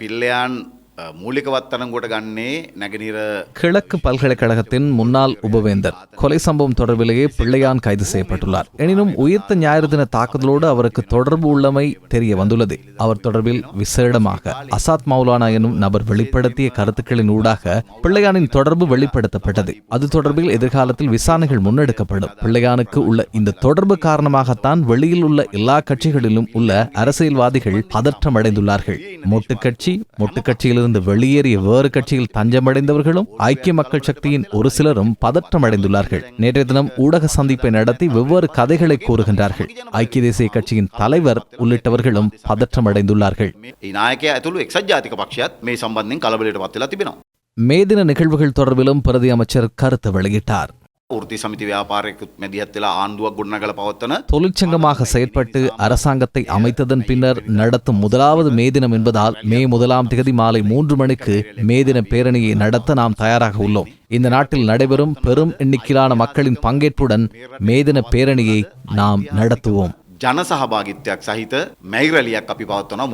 පිල්ලයන් மூலிகவத்தனம் கூட கிழக்கு பல்கலைக்கழகத்தின் முன்னாள் உபவேந்தர். கொலை சம்பவம் தொடர்பிலேயே பிள்ளையான் கைது செய்யப்பட்டுள்ளார். எனினும் உயிர்த்த ஞாயிறு தின தாக்குதலோடு அவருக்கு தொடர்பு உள்ளமை தெரிய வந்துள்ளது. அவர் தொடர்பில் விசேடமாக அசாத் மௌலானா எனும் நபர் வெளிப்படுத்திய கருத்துக்களின் ஊடாக பிள்ளையானின் தொடர்பு வெளிப்படுத்தப்பட்டது. அது தொடர்பில் எதிர்காலத்தில் விசாரணைகள் முன்னெடுக்கப்படும். பிள்ளையானுக்கு உள்ள இந்த தொடர்பு காரணமாகத்தான் வெளியில் உள்ள எல்லா கட்சிகளிலும் உள்ள அரசியல்வாதிகள் பதற்றமடைந்துள்ளார்கள். மொட்டு கட்சி மொட்டு கட்சியிலிருந்து இருந்து வெளியேறிய வேறு கட்சியில் தஞ்சமடைந்தவர்களும் ஐக்கிய மக்கள் சக்தியின் ஒரு சிலரும் பதற்றமடைந்துள்ளார்கள். நேற்றைய தினம் ஊடக சந்திப்பை நடத்தி வெவ்வேறு கதைகளை கூறுகின்றார்கள். ஐக்கிய தேசிய கட்சியின் தலைவர் உள்ளிட்டவர்களும் பதற்றமடைந்துள்ளார்கள். மே தின நிகழ்வுகள் தொடர்பிலும் பிரதி அமைச்சர் கருத்து வெளியிட்டார். ෘති සමිති ව්‍යාපාරයකුත් මැදිහත් වෙලා ආණ්ඩුවක් ගොඩන කළ පවත්වන தொழிற்சங்கமாக செயற்பட்டு அரசாங்கத்தை அமைத்ததன் பின்னர் நடத்தும் முதலாவது மேதினம் என்பதால் மே முதலாம் தேதி மாலை மூன்று மணிக்கு மேதின பேரணியை நடத்த நாம் தயாராக உள்ளோம் இந்த நாட்டில் நடைபெறும் பெரும் எண்ணிக்கையிலான மக்களின் பங்கேற்புடன் மேதின பேரணியை நாம் நடத்துவோம் ජන සහභාගිත්වයක් සහිත මැයිරලියක් අපි පවත්වන